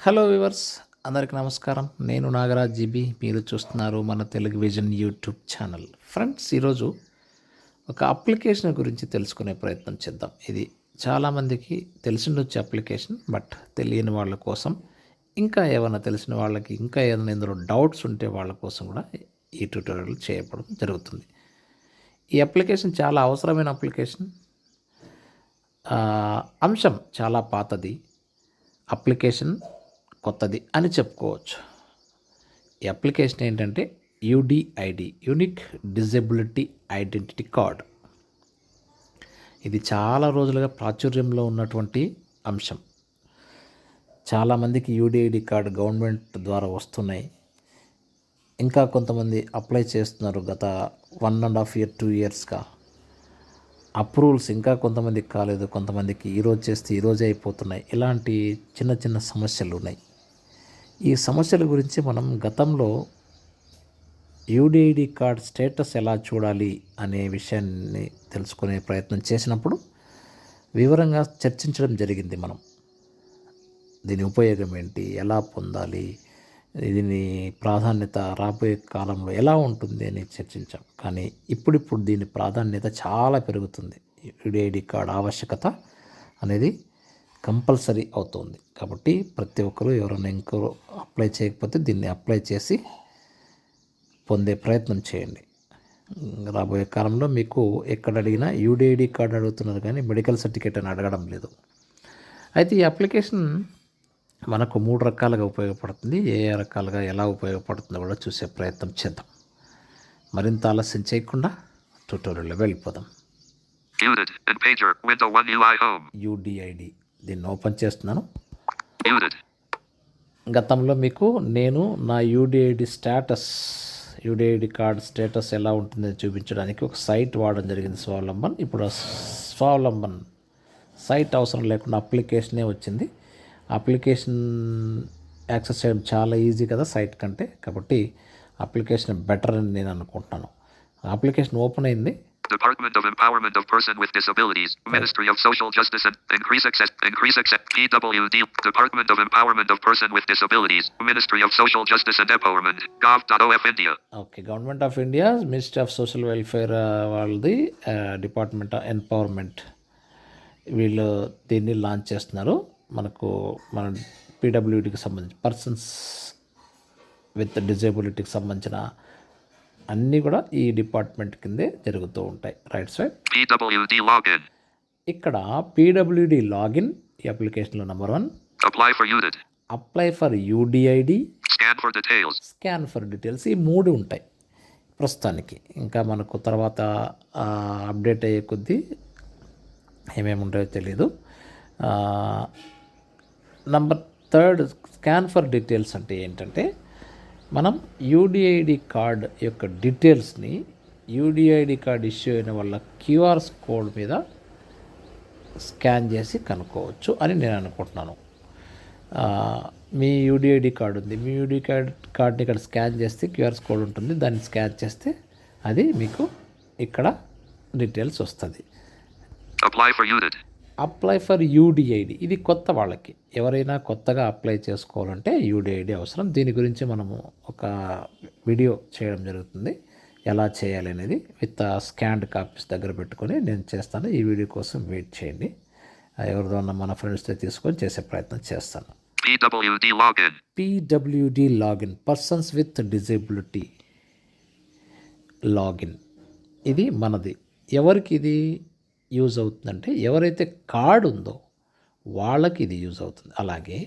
Hello viewers అందరికి నమస్కారం. నేను నాగరాజ్ జీబీ. మీరు చూస్తున్నారు మన Telugu vision YouTube channel. Friends ఈరోజు ఒక అప్లికేషన్ గురించి తెలుసుకునే ప్రయత్నం చేద్దాం. ఇది చాలామందికి తెలిసిండొచ్చే అప్లికేషన్ బట్ తెలియని వాళ్ళ కోసం ఇంకా ఏమైనా తెలిసిన వాళ్ళకి ఇంకా ఏదైనా ఇందులో డౌట్స్ ఉంటే వాళ్ళ కోసం కూడా ఈ ట్యూటోరియల్ చేయడం జరుగుతుంది. ఈ అప్లికేషన్ చాలా అవసరమైన అప్లికేషన్. అంశం చాలా పాతది. అప్లికేషన్ కొత్తది అని చెప్పుకోవచ్చు. ఈ అప్లికేషన్ ఏంటంటే UDID unique disability identity card. ఇది చాలా రోజులుగా ప్రాచుర్యంలో ఉన్నటువంటి అంశం. చాలామందికి యూడిఐడి కార్డు గవర్నమెంట్ ద్వారా వస్తున్నాయి. ఇంకా కొంతమంది అప్లై చేస్తున్నారు గత one and half year two ఇయర్స్గా. అప్రూవల్స్ ఇంకా కొంతమందికి కాలేదు. కొంతమందికి ఈరోజు చేస్తే ఈరోజే అయిపోతున్నాయి. ఇలాంటి చిన్న చిన్న సమస్యలు ఉన్నాయి. ఈ సమస్యల గురించి మనం గతంలో యూడిఐడి కార్డ్ స్టేటస్ ఎలా చూడాలి అనే విషయాన్ని తెలుసుకునే ప్రయత్నం చేసినప్పుడు వివరంగా చర్చించడం జరిగింది మనం. దీని ఉపయోగం ఏంటి? ఎలా పొందాలి? దీని ప్రాధాన్యత రాబోయే కాలంలో ఎలా ఉంటుంది అని చర్చించాం. కానీ ఇప్పుడిప్పుడు దీని ప్రాధాన్యత చాలా పెరుగుతుంది. యూడిఐడి కార్డ్ ఆవశ్యకత అనేది కంపల్సరీ అవుతుంది కాబట్టి ప్రతి ఒక్కరూ ఎవరైనా ఇంకో అప్లై చేయకపోతే దీన్ని అప్లై చేసి పొందే ప్రయత్నం చేయండి రాబోయే కాలంలో మీకు ఎక్కడ అడిగినా యూడిఐడి కార్డు అడుగుతున్నారు కానీ మెడికల్ సర్టిఫికేట్ అని అడగడం లేదు అయితే ఈ అప్లికేషన్ మనకు మూడు రకాలుగా ఉపయోగపడుతుంది ఏ ఏ రకాలుగా ఎలా ఉపయోగపడుతుందో కూడా చూసే ప్రయత్నం చేద్దాం మరింత ఆలస్యం చేయకుండా ట్యూటోరియల్లో వెళ్ళిపోదాం Muted. In Pager. Window 1 UI Home. UDID దీన్ని ఓపెన్ చేస్తున్నాను. గతంలో మీకు నేను నా UDID status UDID card status ఎలా ఉంటుందో చూపించడానికి ఒక సైట్ వాడడం జరిగింది స్వావలంబన్. ఇప్పుడు స్వావలంబన్ సైట్ అవసరం లేకుండా అప్లికేషనే వచ్చింది. అప్లికేషన్ యాక్సెస్ చేయడం చాలా ఈజీ కదా సైట్ కంటే. కాబట్టి అప్లికేషన్ బెటర్ అని నేను అనుకుంటున్నాను. అప్లికేషన్ ఓపెన్ అయింది. Department of Empowerment of Person with Disabilities. Ministry of Social Justice and Increase Access. Increase Access. PWD. Department of Empowerment of Person with Disabilities. Ministry of Social Justice and Empowerment. Gov.of India. Okay government of India ministry of social welfare వాళ్ళది department of empowerment వీళ్ళు దీన్ని launch చేస్తున్నారు మనకు మన పీడబ్ల్యూడికి సంబంధించి persons with డిజేబిలిటీకి సంబంధించిన అన్నీ కూడా ఈ డిపార్ట్మెంట్ కిందే జరుగుతూ ఉంటాయి రైట్ సైడ్ PWD Login. ఇక్కడ పీడబ్ల్యూడి లాగిన్ ఈ అప్లికేషన్లో number one Apply for UDID. Apply for UDID Scan for details. Scan for details ఈ మూడు ఉంటాయి ప్రస్తుతానికి ఇంకా మనకు తర్వాత అప్డేట్ అయ్యే కొద్దీ ఏమేమి ఉంటాయో తెలియదు number third scan for details అంటే ఏంటంటే మనం యూడిఐడి కార్డ్ యొక్క డీటెయిల్స్ని యూడిఐడి కార్డ్ ఇష్యూ అయిన వాళ్ళ క్యూఆర్ కోడ్ మీద స్కాన్ చేసి కనుక్కోవచ్చు అని నేను అనుకుంటున్నాను. మీ యూడిఐడి కార్డు ఉంది. మీ యూడి కార్డ్ కార్డ్ని ఇక్కడ స్కాన్ చేస్తే క్యూఆర్ కోడ్ ఉంటుంది. దాన్ని స్కాన్ చేస్తే అది మీకు ఇక్కడ డీటెయిల్స్ వస్తుంది. అప్లై ఫర్ యూడిఐడి ఇది కొత్త వాళ్ళకి. ఎవరైనా కొత్తగా అప్లై చేసుకోవాలంటే యూడిఐడి అవసరం. దీని గురించి మనము ఒక వీడియో చేయడం జరుగుతుంది. ఎలా చేయాలి అనేది విత్ స్కాన్డ్ కాపీస్ దగ్గర పెట్టుకొని నేను చేస్తాను. ఈ వీడియో కోసం వెయిట్ చేయండి. ఎవరిదో ఉన్న మన ఫ్రెండ్స్తో తీసుకొని చేసే ప్రయత్నం చేస్తాను. PWD Login. PWD login persons with disability login ఇది మనది. ఎవరికి ఇది? యూజ్ అవుతుందంటే ఎవరైతే కార్డు ఉందో వాళ్ళకి ఇది యూజ్ అవుతుంది. అలాగే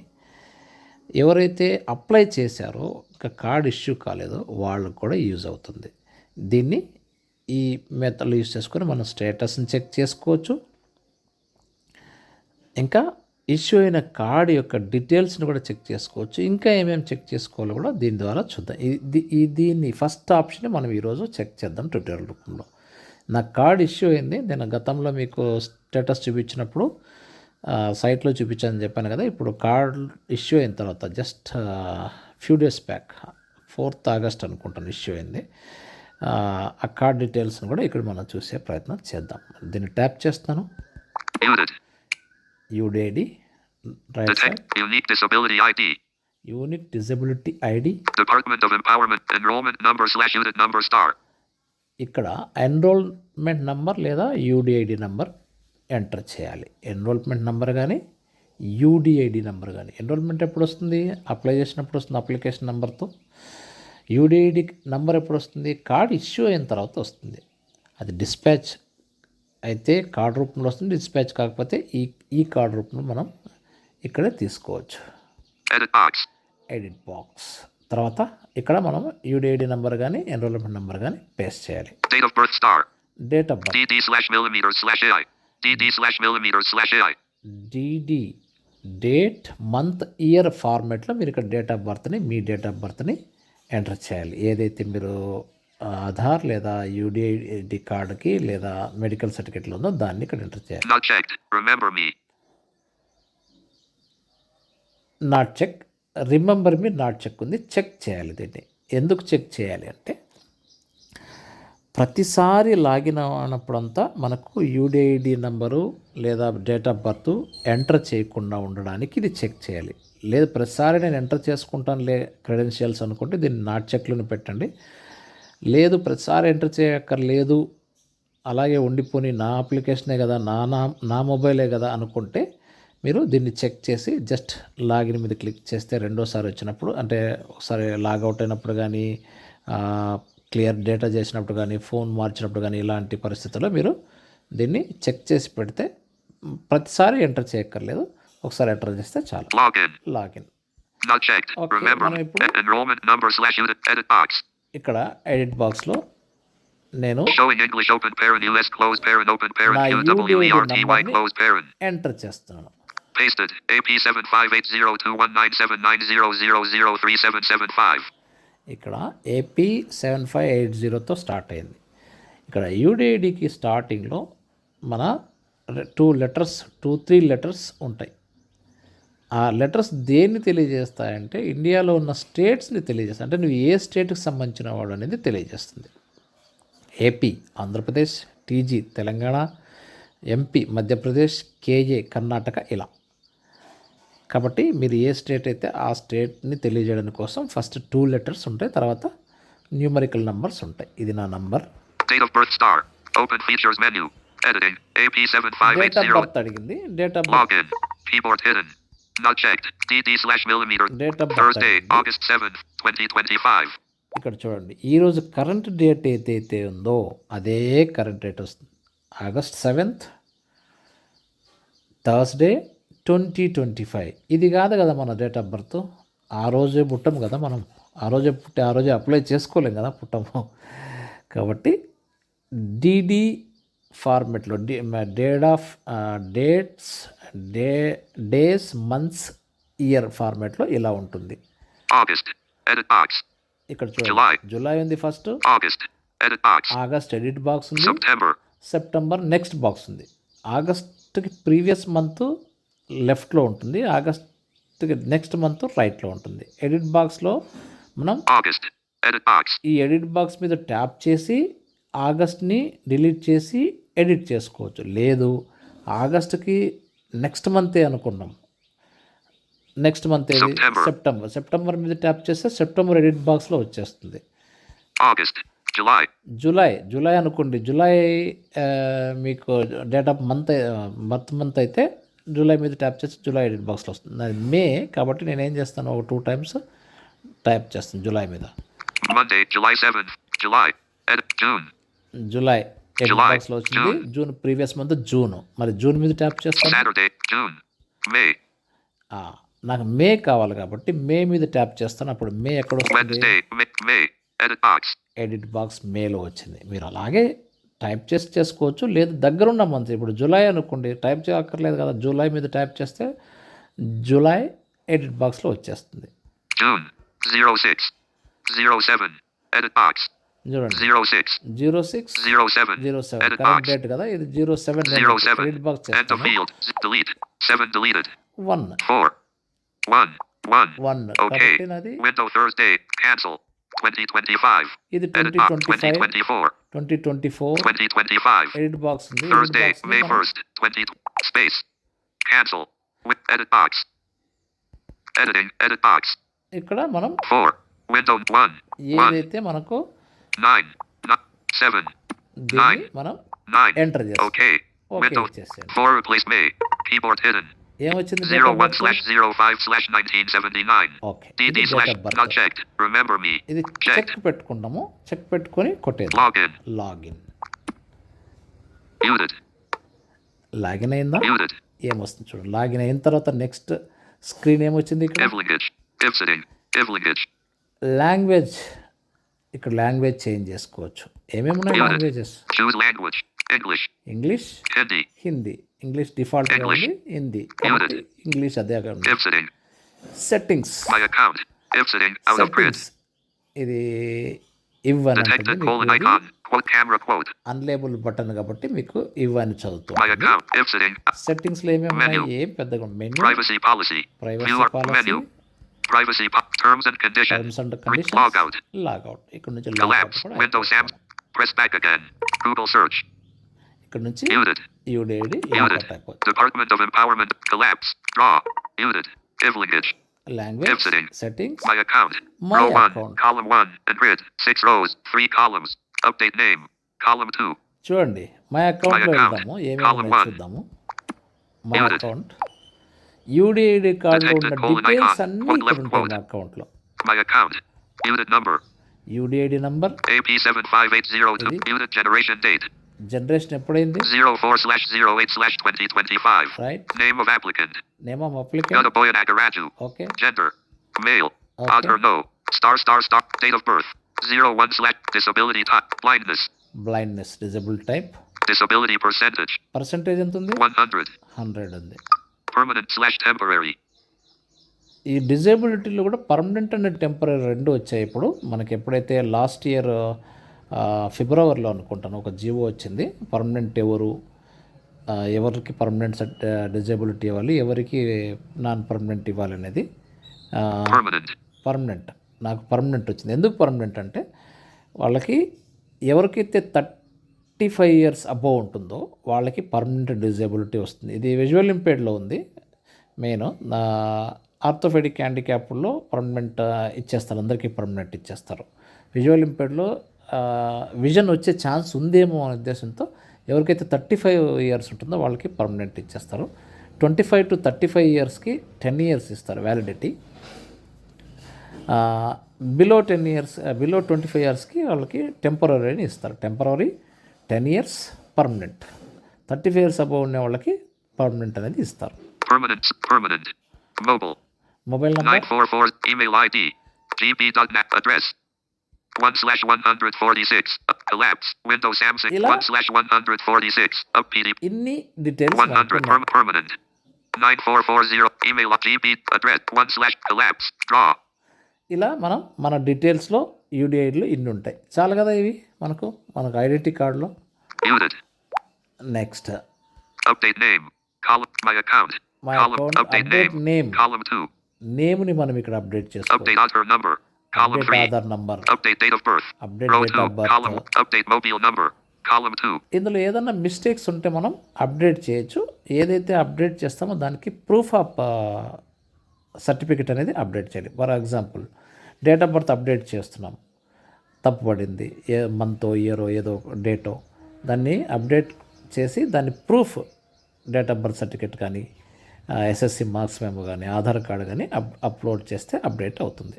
ఎవరైతే అప్లై చేశారో ఇంకా కార్డ్ ఇష్యూ కాలేదో వాళ్ళకు కూడా యూజ్ అవుతుంది. దీన్ని ఈ మెథడ్లు యూజ్ చేసుకొని మనం స్టేటస్ని చెక్ చేసుకోవచ్చు. ఇంకా ఇష్యూ అయిన కార్డ్ యొక్క డీటెయిల్స్ని కూడా చెక్ చేసుకోవచ్చు. ఇంకా ఏమేమి చెక్ చేసుకోవాలో కూడా దీని ద్వారా చూద్దాం. ఇది దీన్ని ఫస్ట్ ఆప్షన్ మనం ఈరోజు చెక్ చేద్దాం ట్విట్టర్ రూపంలో. నా కార్డ్ ఇష్యూ అయింది నేను గతంలో మీకు స్టేటస్ చూపించినప్పుడు సైట్లో చూపించానని చెప్పాను కదా ఇప్పుడు కార్డ్ ఇష్యూ అయిన తర్వాత just few days back fourth August అనుకుంటాను ఇష్యూ అయింది ఆ, కార్డ్ డీటెయిల్స్ని కూడా ఇక్కడ మనం చూసే ప్రయత్నం చేద్దాం దీన్ని ట్యాప్ చేస్తాను. UDID right side disability ID. Unique disability ID Department of Empowerment. Enrollment number slash unit number star. ఇక్కడ ఎన్రోల్మెంట్ నంబర్ లేదా యూడిఐడి నంబర్ ఎంటర్ చేయాలి. ఎన్రోల్మెంట్ నంబర్ కానీ యూడిఐడి నెంబర్ కానీ ఎన్రోల్మెంట్ ఎప్పుడు వస్తుంది? అప్లై చేసినప్పుడు వస్తుంది అప్లికేషన్ నెంబర్తో యూడిఐడి నెంబర్ ఎప్పుడు వస్తుంది? కార్డ్ ఇష్యూ అయిన తర్వాత వస్తుంది. అది డిస్పాచ్ అయితే కార్డ్ రూపంలో వస్తుంది డిస్పాచ్ కాకపోతే ఈ ఈ కార్డ్ రూపంలో మనం ఇక్కడే తీసుకోవచ్చు. ఎడిట్ బాక్స్ తర్వాత ఇక్కడ మనం యూడిఐడి నెంబర్ కానీ ఎన్రోల్మెంట్ నెంబర్ కానీ పేస్ట్ చేయాలి Date of birth star. Date of birth DD slash millimeter slash AI. DD slash millimeter slash AI. DD date month year ఫార్మాట్లో మీరు ఇక్కడ డేట్ ఆఫ్ బర్త్ని మీ డేట్ ఆఫ్ బర్త్ని ఎంటర్ చేయాలి ఏదైతే మీరు ఆధార్ లేదా యూడిఐడి కార్డుకి లేదా మెడికల్ సర్టిఫికేట్లో ఉందో దాన్ని ఇక్కడ ఎంటర్ చేయాలి. నాట్ చెక్ రిమెంబర్ మీ నాట్ చెక్ ఉంది చెక్ చేయాలి దీన్ని. ఎందుకు చెక్ చేయాలి అంటే ప్రతిసారి లాగిన్ అయినప్పుడంతా మనకు యూడిఐడి నంబరు లేదా డేట్ ఆఫ్ బర్త్ ఎంటర్ చేయకుండా ఉండడానికి ఇది చెక్ చేయాలి. లేదు ప్రతిసారి నేను ఎంటర్ చేసుకుంటాను లే క్రెడెన్షియల్స్ అనుకుంటే దీన్ని నాట్ చెక్లను పెట్టండి. లేదు ప్రతిసారి ఎంటర్ చేయక్కర్లేదు అలాగే ఉండిపోని నా అప్లికేషనే కదా నా నా నా మొబైలే కదా అనుకుంటే మీరు దీన్ని చెక్ చేసి జస్ట్ లాగిన్ మీద క్లిక్ చేస్తే రెండోసారి వచ్చినప్పుడు అంటే ఒకసారి లాగౌట్ అయినప్పుడు కానీ క్లియర్ డేటా చేసినప్పుడు కానీ ఫోన్ మార్చినప్పుడు కానీ ఇలాంటి పరిస్థితుల్లో మీరు దీన్ని చెక్ చేసి పెడితే ప్రతిసారి ఎంటర్ చేయక్కర్లేదు ఒకసారి ఎంటర్ చేస్తే చాలు. Login E-. ఇక్కడ ఎడిట్ బాక్స్లో నేను. ఎంటర్ చేస్తున్నాను Pasted. AP seven five eight zero two one nine seven nine zero zero zero three seven seven five. ఇక్కడ ఏపీ సెవెన్ ఫైవ్ ఎయిట్ జీరోతో స్టార్ట్ అయింది. ఇక్కడ యూడిఐడికి స్టార్టింగ్లో మన two letters two three letters ఉంటాయి. ఆ లెటర్స్ దేన్ని తెలియజేస్తాయంటే ఇండియాలో ఉన్న స్టేట్స్ని తెలియజేస్తాయి. అంటే నువ్వు ఏ స్టేట్కి సంబంధించిన వాడు అనేది తెలియజేస్తుంది. AP Andhra Pradesh TG Telangana MP Madhya Pradesh KA Karnataka ఇలా. కాబట్టి మీరు ఏ స్టేట్ అయితే ఆ స్టేట్ని తెలియజేయడం కోసం ఫస్ట్ టూ లెటర్స్ ఉంటాయి తర్వాత న్యూమరికల్ నంబర్స్ ఉంటాయి. ఇది నా నంబర్. అడిగింది. డేట్ ఆఫ్ ఇక్కడ చూడండి. ఈ రోజు కరెంట్ డేట్ ఏదైతే ఉందో అదే కరెంట్ డేట్ వస్తుంది. August seventh Thursday twenty twenty five. ఇది కాదు కదా మన డేట్ ఆఫ్ బర్త్. ఆ రోజే పుట్టాం కదా మనం. ఆ రోజే పుట్టి ఆ రోజే అప్లై చేసుకోలేం కదా పుట్టము. కాబట్టి DD ఫార్మెట్లో D date of dates day days months year ఫార్మెట్లో ఇలా ఉంటుంది. ఇక్కడ. చూడండి. జూలై ఉంది ఫస్ట్. ఆగస్ట్ ఎడిట్ బాక్స్ ఉంది. సెప్టెంబర్ నెక్స్ట్ బాక్స్ ఉంది. ఆగస్ట్కి ప్రీవియస్ మంత్ లెఫ్ట్లో ఉంటుంది ఆగస్ట్కి నెక్స్ట్ మంత్ రైట్లో ఉంటుంది ఎడిట్ బాక్స్లో మనం. ఈ ఎడిట్ బాక్స్ మీద ట్యాప్ చేసి ఆగస్ట్ని డిలీట్ చేసి ఎడిట్ చేసుకోవచ్చు లేదు ఆగస్ట్కి నెక్స్ట్ మంతే అనుకున్నాం నెక్స్ట్ మంత్ ఏది. సెప్టెంబర్ సెప్టెంబర్ మీద ట్యాప్ చేస్తే సెప్టెంబర్ ఎడిట్ బాక్స్లో వచ్చేస్తుంది. July. జూలై జూలై అనుకోండి జూలై మీకు date of month birth month అయితే జూలై మీద ట్యాప్ చేసి జూలై ఎడిట్ బాక్స్లో వస్తుంది. అది మే కాబట్టి నేను ఏం చేస్తాను? ఒక టూ టైమ్స్ టైప్ చేస్తాను జూలై మీద. జూలై ఎడిట్ July, బాక్స్లో వచ్చింది. June previous month June. మరి జూన్ మీద ట్యాప్ చేస్తాను. నాకు మే కావాలి కాబట్టి మే మీద ట్యాప్ చేస్తాను. అప్పుడు మే ఎక్కడ వస్తుంది. ఎడిట్ బాక్స్ మేలో వచ్చింది. మీరు అలాగే టైప్ చేసి చేసుకోవచ్చు. లేదు దగ్గరున్న మంత్ ఇప్పుడు జూలై అనుకోండి టైప్ చేయక్కర్లేదు కదా జూలై మీద టైప్ చేస్తే జూలై ఎడిట్ బాక్స్లో వచ్చేస్తుంది. June zero six zero seven edit box. Zero six zero six zero seven zero seven. కదా ఇది zero seven zero seven. Edit box enter field delete seven one four one one okay window Thursday 2025. ఇది Edit twenty box. Twenty five 2024. Twenty twenty four 2025. Edit box ఉంది edit Thursday, box May 1st, 20. Space. Cancel. With edit box. Editing. Edit box. ఇక్కడ మనం 4. Window 1. 1. ఏదైతే మనకు 9. Not 7. దీన్ని మనం 9. Enter చేస్తాం Okay. Okay Window ఇచ్చేసేయండి 4 replace May. Keyboard hidden. ఏమొచ్చింది ఇది చెక్ పెట్టుకుంటాము చెక్ పెట్టుకొని కొట్టేది లాగిన్ లాగిన్ అయిందా? ఏమొస్తుంది చూడండి లాగిన్ అయిన తర్వాత నెక్స్ట్ స్క్రీన్ ఏమొచ్చింది లాంగ్వేజ్ ఇక్కడ లాంగ్వేజ్ చేంజ్ చేసుకోవచ్చు. ఏమేమి ఉన్నాయి languages English Hindi English default English. ఉంది హిందీ కాబట్టి ఇంగ్లీష్ అదే ఉంది Ipsitting. Settings My account. Ipsitting. Out of grid. Settings ఇది ఇవ్వని Detected colon icon. Quote camera quote. Unlabelled button కాబట్టి మీకు ఇవ్వని చదువుతుంది My account. Ipsitting. సెట్టింగ్స్లో ఏమేమి ఉన్నాయి Menu. ఏం పెద్దగా menu Privacy policy. Privacy Viewer policy menu. Privacy po- terms and conditions. Terms and Re- conditions Logout. Logout ఇక్కడ నుంచి లాగౌట్ Collapse. కూడా Windows Sam. అయిపోతుంది. Press ఇక్కడ నుంచి Muted. UDID Muted. Department of Empowerment. Collapse. Draw. Muted. Evlingage. Language Exiting. Settings My account. My row 1. account. Column 1. And grid. 6 rows. 3 columns. Update name. Column 2. చూడండి my అకౌంట్లో My account. వెళ్దాము ఏమేమి Column ఉన్నాయో one. చూద్దాము my Muted. Account UDID కార్డులో ఉన్న Detected colon details icon. అన్ని Quote ఇక్కడ left ఉంటాయి quote. మా అకౌంట్లో My account. Muted number. UDID number AP75802. Ready? Muted generation date. Generation ఎప్పుడైంది 04 slash 08 slash 2025. Right Name of applicant. Name of applicant Gadaboyan Agaraju. Okay Gender. Male. Okay. Odd or no. Star star star. Date of birth. 01 slash disability type. Blindness. Blindness disable type Disability percentage. Percentage ఎంత ఉంది 100. Hundred ఉంది Permanent slash temporary. ఈ డిజేబిలిటీలో కూడా permanent and temporary రెండు వచ్చాయి ఇప్పుడు మనకి ఎప్పుడైతే లాస్ట్ ఇయర్ ఫిబ్రవరిలో అనుకుంటాను ఒక జీవో వచ్చింది. పర్మనెంట్ ఎవరు ఎవరికి పర్మనెంట్ డిజేబిలిటీ ఇవ్వాలి ఎవరికి నాన్ పర్మనెంట్ ఇవ్వాలి అనేది. పర్మనెంట్ నాకు పర్మనెంట్ వచ్చింది. ఎందుకు పర్మనెంట్ అంటే వాళ్ళకి ఎవరికైతే థర్టీ ఫైవ్ ఇయర్స్ అబోవ్ ఉంటుందో వాళ్ళకి పర్మనెంట్ డిజేబిలిటీ వస్తుంది. ఇది విజువల్ ఇంపేర్డ్లో ఉంది. మెయిన్ నా ఆర్థోపెడిక్ హ్యాండిక్యాప్లో పర్మనెంట్ ఇచ్చేస్తారు. అందరికీ పర్మనెంట్ ఇచ్చేస్తారు. విజువల్ ఇంపేర్డ్లో విజన్ వచ్చే ఛాన్స్ ఉందేమో అనే ఉద్దేశంతో ఎవరికైతే థర్టీ ఫైవ్ ఇయర్స్ ఉంటుందో వాళ్ళకి పర్మనెంట్ ఇచ్చేస్తారు. Twenty five to thirty five ఇయర్స్కి టెన్ ఇయర్స్ ఇస్తారు validity. Below ten years below twenty five ఇయర్స్కి వాళ్ళకి టెంపరీ అని ఇస్తారు. Temporary ten years permanent. Thirty five years above ఉన్న వాళ్ళకి పర్మనెంట్ అనేది ఇస్తారు. Mobile number 1 slash 146. Uh, collapse. Windows Samsung. Ila? 1 slash 146. Up PD. ఇన్ని details 100. Perm- permanent. 9440. Email gb address. 1 slash collapse. Draw. ఇలా మనం మన డీటెయిల్స్లో యూడిఐడ్లు ఇన్ని ఉంటాయి చాలు కదా ఇవి మనకు మనకు ఐడెంటిటీ కార్డులో Muted. Next Update name. Column. My account. My Column. account, Update, update name. name. Column 2. నేమ్ని మనం ఇక్కడ అప్డేట్ చేసుకోవాలి Update Aadhaar number. Column 3. Aadhaar number Update date of birth. Update Row date 2. of birth. Column. Update mobile number. Column 2. ఇందులో ఏదైనా mistakes ఉంటే మనం update చేయొచ్చు ఏదైతే అప్డేట్ చేస్తామో దానికి ప్రూఫ్ ఆఫ్ సర్టిఫికెట్ అనేది అప్డేట్ చేయాలి for example date of birth update చేస్తున్నాం తప్పుపడింది ఏ మంతో ఇయరో ఏదో డేటో దాన్ని అప్డేట్ చేసి దాన్ని proof date of birth certificate కానీ ఎస్ఎస్సి మార్క్స్ మేము కానీ ఆధార్ కార్డు కానీ అప్ అప్లోడ్ చేస్తే అప్డేట్ అవుతుంది.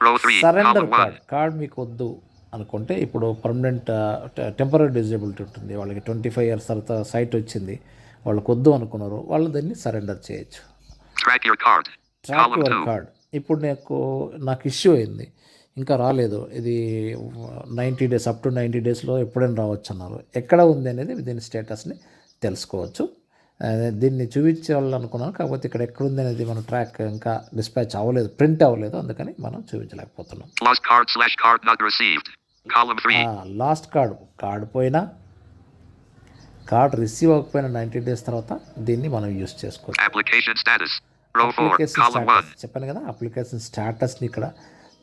Row 3. Surrender Column 1. Card card మీకు వద్దు అనుకుంటే ఇప్పుడు పర్మనెంట్ టెంపరీ డిజేబిలిటీ ఉంటుంది వాళ్ళకి ట్వంటీ ఫైవ్ ఇయర్స్ తర్వాత సైట్ వచ్చింది వాళ్ళకి వద్దు అనుకున్నారు వాళ్ళు దాన్ని సరెండర్ చేయొచ్చు. Track your 2. కార్డ్ ఇప్పుడు నాకు నాకు ఇష్యూ అయింది ఇంకా రాలేదు ఇది ninety days up to ninety డేస్లో ఎప్పుడైనా రావచ్చు అన్నారు ఎక్కడ ఉంది అనేది దీని స్టేటస్ని తెలుసుకోవచ్చు దీన్ని చూపించాలనుకున్నాను కాకపోతే ఇక్కడ ఎక్కడుంది అనేది మన ట్రాక్ ఇంకా డిస్పాచ్ అవ్వలేదు ప్రింట్ అవ్వలేదు అందుకని మనం చూపించలేకపోతున్నాం Lost card slash card not received. Column 3. Lost card card పోయినా కార్డ్ రిసీవ్ అవ్వకపోయినా నైంటీ డేస్ తర్వాత దీన్ని మనం యూస్ చేసుకోవచ్చు Application status. Row 4. Application Column 1. Status చెప్పాను కదా అప్లికేషన్ స్టాటస్ని ఇక్కడ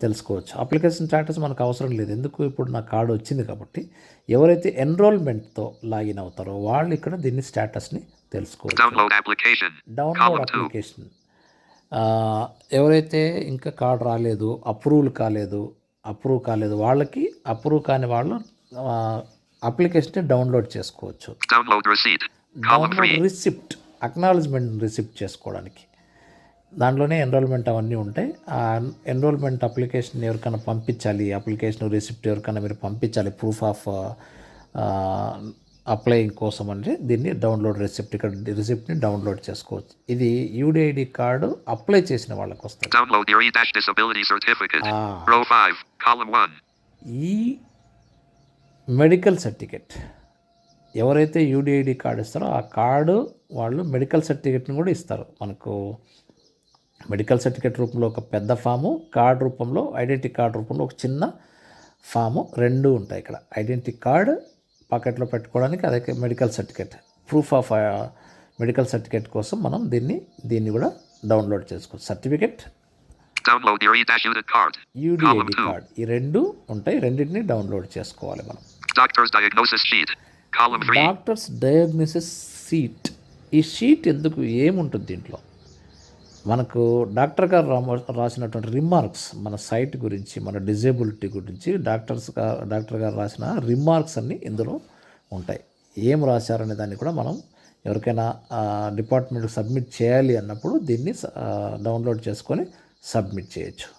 తెలుసుకోవచ్చు. అప్లికేషన్ స్టాటస్ మనకు అవసరం లేదు. ఎందుకు ఇప్పుడు నా కార్డు వచ్చింది కాబట్టి ఎవరైతే ఎన్రోల్మెంట్తో లాగిన్ అవుతారో వాళ్ళు ఇక్కడ దీన్ని స్టాటస్ని తెలుసుకోవచ్చు. Download Column 2. అప్లికేషన్ ఎవరైతే ఇంకా కార్డు రాలేదు అప్రూవల్ కాలేదు అప్రూవ్ కాలేదు వాళ్ళకి అప్రూవ్ కాని వాళ్ళు అప్లికేషన్ని డౌన్లోడ్ చేసుకోవచ్చు. డౌన్లోడ్ 3. రిసిప్ట్ అక్నాలజ్మెంట్ రిసిప్ట్ చేసుకోవడానికి. దాంట్లోనే ఎన్రోల్మెంట్ అవన్నీ ఉంటాయి ఆ ఎన్రోల్మెంట్ అప్లికేషన్ ఎవరికైనా పంపించాలి అప్లికేషన్ రిసిప్ట్ ఎవరికైనా మీరు పంపించాలి ప్రూఫ్ ఆఫ్ అప్లయింగ్ కోసం అంటే దీన్ని డౌన్లోడ్ రిసిప్ట్ ఇక్కడ రిసిప్ట్ని డౌన్లోడ్ చేసుకోవచ్చు ఇది యూడిఐడి కార్డు అప్లై చేసిన వాళ్ళకి వస్తుంది Download your E-disability certificate. Row 5. Column 1. ఈ మెడికల్ సర్టిఫికెట్ ఎవరైతే యూడిఐడి కార్డు ఇస్తారో ఆ కార్డు వాళ్ళు మెడికల్ సర్టిఫికెట్ని కూడా ఇస్తారు మనకు మెడికల్ సర్టిఫికెట్ రూపంలో ఒక పెద్ద ఫాము కార్డు రూపంలో ఐడెంటిటీ కార్డు రూపంలో ఒక చిన్న ఫాము రెండు ఉంటాయి ఇక్కడ ఐడెంటిటీ కార్డు పాకెట్లో పెట్టుకోవడానికి అదే medical certificate proof of medical certificate కోసం మనం దీన్ని దీన్ని కూడా డౌన్లోడ్ చేసుకోవచ్చు సర్టిఫికెట్. UDID Column 2. కార్డ్ ఈ రెండు ఉంటాయి రెండింటిని డౌన్లోడ్ చేసుకోవాలి మనం Doctor's diagnosis sheet. Column 3. Doctor's diagnosis sheet ఈ షీట్ ఎందుకు ఏముంటుంది దీంట్లో మనకు డాక్టర్ గారు రామ రాసినటువంటి రిమార్క్స్ మన సైట్ గురించి మన డిజేబిలిటీ గురించి డాక్టర్స్ డాక్టర్ గారు రాసిన రిమార్క్స్ అన్నీ ఇందులో ఉంటాయి ఏం రాశారనే దాన్ని కూడా మనం ఎవరికైనా డిపార్ట్మెంట్కి సబ్మిట్ చేయాలి అన్నప్పుడు దీన్ని డౌన్లోడ్ చేసుకొని సబ్మిట్ చేయొచ్చు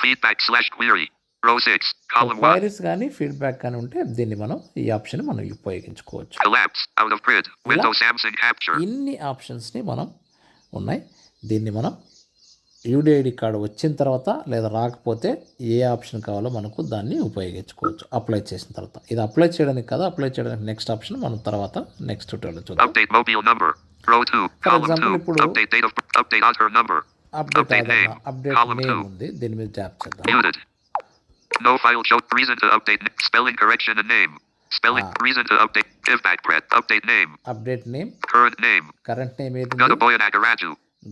Feedback slash query. Row 6. Column 1. Queries కానీ ఫీడ్బ్యాక్ కానీ ఉంటే దీన్ని మనం ఈ ఆప్షన్ మనం ఉపయోగించుకోవచ్చు. ఇన్ని ఆప్షన్స్ని మనం ఉన్నాయి దీన్ని మనం యూడిఐడి కార్డు వచ్చిన తర్వాత లేదా రాకపోతే ఏ ఆప్షన్ కావాలో మనకు దాన్ని ఉపయోగించుకోవచ్చు అప్లై చేసిన తర్వాత. ఇది అప్లై చేయడానికి కదా అప్లై చేయడానికి నెక్స్ట్ ఆప్షన్ మనం తర్వాత నెక్స్ట్ ట్యూటోరియల్ చూద్దాం. ఫర్ ఎగ్జాంపుల్ అప్డేట్ దీని మీద ట్యాప్ చేద్దాం. No file showed reason to update spelling correction and name. Spelling ah. reason to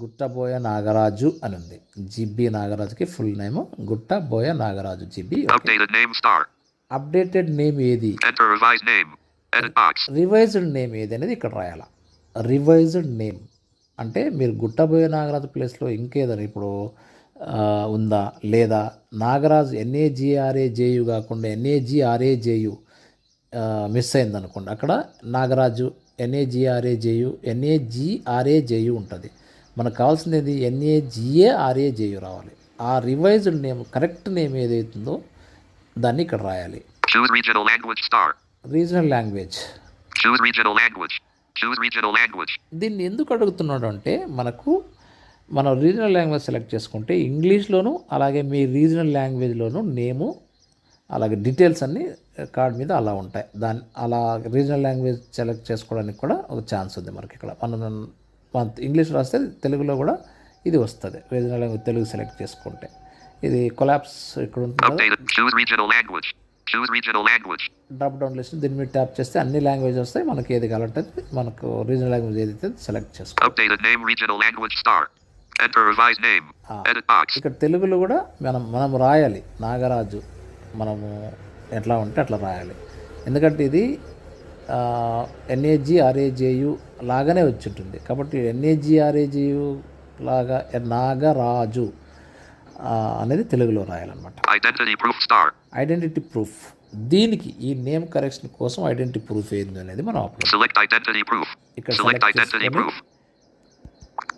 Guttaboya Nagaraju అని ఉంది GB నాగరాజుకి full name Guttaboya Nagaraju GB. Updated name ఏది. Revised name ఏది అనేది ఇక్కడ రాయాల. Revised name. అంటే మీరు గుట్టబోయే నాగరాజు ప్లేస్లో ఇంకేదైనా ఇప్పుడు ఉందా? లేదా? నాగరాజు ఎన్ఏజిఆర్ఏ జేయు కాకుండా ఎన్ఏజిఆర్ఏ జేయు మిస్ అయింది అనుకోండి అక్కడ నాగరాజు ఎన్ఏజిఆర్ఏ జేయు ఎన్ఏజిఆర్ఏ జేయు ఉంటుంది. మనకు కావాల్సింది ఏది? ఎన్ఏజిఏ ఆర్ఏ జేయు రావాలి. ఆ రివైజ్డ్ నేమ్ కరెక్ట్ నేమ్ ఏదైతుందో దాన్ని ఇక్కడ రాయాలి. Regional language. దీన్ని ఎందుకు అడుగుతున్నాడు అంటే మనకు మనం రీజనల్ లాంగ్వేజ్ సెలెక్ట్ చేసుకుంటే ఇంగ్లీష్లోను అలాగే మీ రీజనల్ లాంగ్వేజ్లోను నేము అలాగే డీటెయిల్స్ అన్నీ కార్డ్ మీద అలా ఉంటాయి. దాని అలా రీజనల్ లాంగ్వేజ్ సెలెక్ట్ చేసుకోవడానికి కూడా ఒక ఛాన్స్ ఉంది మనకి ఇక్కడ. మన ఇంగ్లీష్ రాస్తే తెలుగులో కూడా ఇది వస్తుంది. రీజనల్ లాంగ్వేజ్ తెలుగు సెలెక్ట్ చేసుకుంటే. ఇది కొలాప్స్ ఇక్కడ ఉంటుంది. డ్రాప్ డౌన్ లిస్ట్ దీని మీద ట్యాప్ చేస్తే అన్ని లాంగ్వేజ్ వస్తాయి. మనకి ఏది కావాలంటే మనకు రీజనల్ లాంగ్వేజ్ ఏదైతే సెలెక్ట్ చేసుకో Updated name regional language star. Enter revised name. Edit box. ఇక్కడ తెలుగులో కూడా మనం మనం రాయాలి. నాగరాజు మనము ఎట్లా ఉంటే అట్లా రాయాలి. ఎందుకంటే ఇది ఎన్ఏజీ ఆర్ఏజేయు లాగానే వచ్చి ఉంటుంది కాబట్టి ఎన్ఏజీఆర్ఏజియు లాగా నాగరాజు అనేది తెలుగులో రాయాలన్నమాట. Identity proof star identity proof దీనికి ఈ నేమ్ కరెక్షన్ కోసం ఐడెంటిటీ ప్రూఫ్ ఏంది అనేది మనం అప్లై సెలెక్ట్ ఐడెంటిటీ ఇక్కడ సెలెక్ట్ ఐడెంటిటీ ప్రూఫ్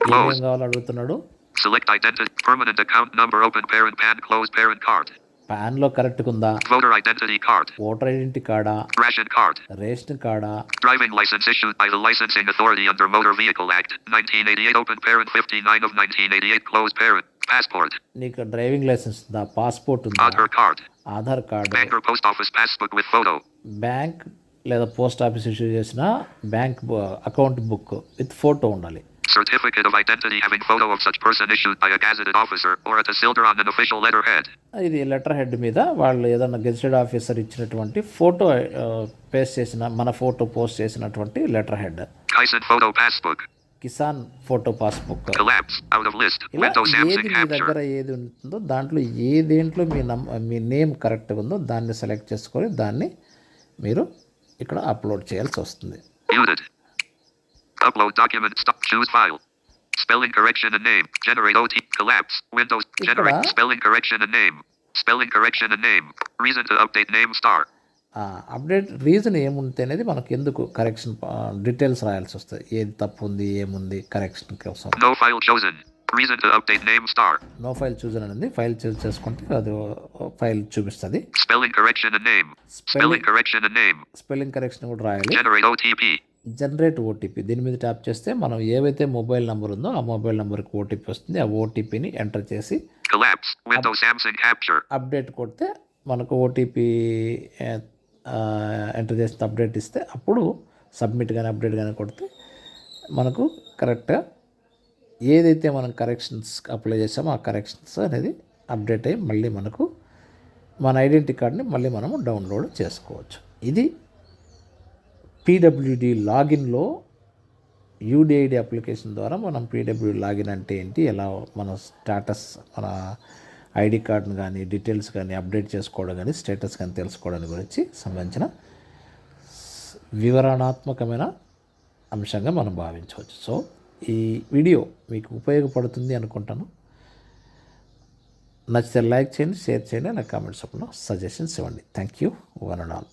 క్లోజ్ కావాలి అడుగుతున్నాడు? Select identity permanent account number open parent PAN close parent card card. పాన్లో కరెక్ట్గా ఉందా Voter identity card. Voter identity కార్డా Ration card. Ration కార్డా Driving license issued by the Licensing Authority under Motor Vehicle Act, 1988. Open parent 59 of 1988. Close parent. Passport. నీకు driving licence ఉందా passport ఉందా Aadhaar card. Aadhaar card Bank or post office passbook with photo. Bank లేదా post office issue చేసిన bank account book with photo ఉండాలి Certificate of identity having photo of such person issued by a gazetted officer or a tahsildar on an official letterhead. ఇది letter head మీద వాళ్ళు ఏదన్నా gazetted officer ఇచ్చినటువంటి photo paste చేసిన మన photo post చేసినటువంటి letter head. Kisan photo passbook. Out of list. ఇలా ఏది మీ. దగ్గర ఏది ఉంటుందో దాంట్లో ఏ దేంట్లో మీ నమ్ మీ నేమ్ కరెక్ట్గా ఉందో దాన్ని సెలెక్ట్ చేసుకొని దాన్ని మీరు ఇక్కడ అప్లోడ్ చేయాల్సి వస్తుంది. Upload document. Stop. Choose file. Spelling correction and name. Generate OT. Collapse. Windows. Generate ఇక్కడ- spelling correction and name. Spelling correction and name. Reason to update name star. Update reason ఏముంది అనేది మనకు ఎందుకు కరెక్షన్ డీటెయిల్స్ రాయాల్సి వస్తుంది ఏది తప్పు ఉంది ఏముంది కరెక్షన్ కోసం No file chosen. Reason to update name star. No file choose అని ఉంది ఫైల్ చూజ్ చేసుకుంటే అది ఫైల్ చూపిస్తుంది Spelling correction and name. Spelling spelling correction and name. Spelling correction కూడా రాయాలి Generate OTP. Generate OTP. దీని మీద ట్యాప్ చేస్తే మనం ఏవైతే మొబైల్ నెంబర్ ఉందో ఆ మొబైల్ నెంబర్కి ఓటీపీ వస్తుంది. ఆ ఓటీపీని ఎంటర్ చేసి. అప్డేట్ కొడితే మనకు ఓటీపీ ఎంటర్ చేస్తే అప్డేట్ ఇస్తే అప్పుడు సబ్మిట్ కానీ అప్డేట్ కానీ కొడితే మనకు కరెక్ట్గా ఏదైతే మనం కరెక్షన్స్ అప్లై చేసామో ఆ కరెక్షన్స్ అనేది అప్డేట్ అయ్యి మళ్ళీ మనకు మన ఐడెంటిటీ కార్డ్ని మళ్ళీ మనము డౌన్లోడ్ చేసుకోవచ్చు. ఇది పీడబ్ల్యూడి లాగిన్లో యూడిఐడి అప్లికేషన్ ద్వారా మనం పీడబ్ల్యూడి లాగిన్ అంటే ఏంటి ఎలా మన స్టేటస్ మన ఐడి కార్డును కానీ డీటెయిల్స్ కానీ అప్డేట్ చేసుకోవడం కానీ స్టేటస్ కానీ తెలుసుకోవడానికి గురించి సంబంధించిన వివరణాత్మకమైన అంశంగా మనం భావించవచ్చు. సో ఈ వీడియో మీకు ఉపయోగపడుతుంది అనుకుంటాను. నచ్చితే లైక్ చేయండి షేర్ చేయండి నా కామెంట్స్ అప్పుడు సజెషన్స్ ఇవ్వండి. Thank you. One and all.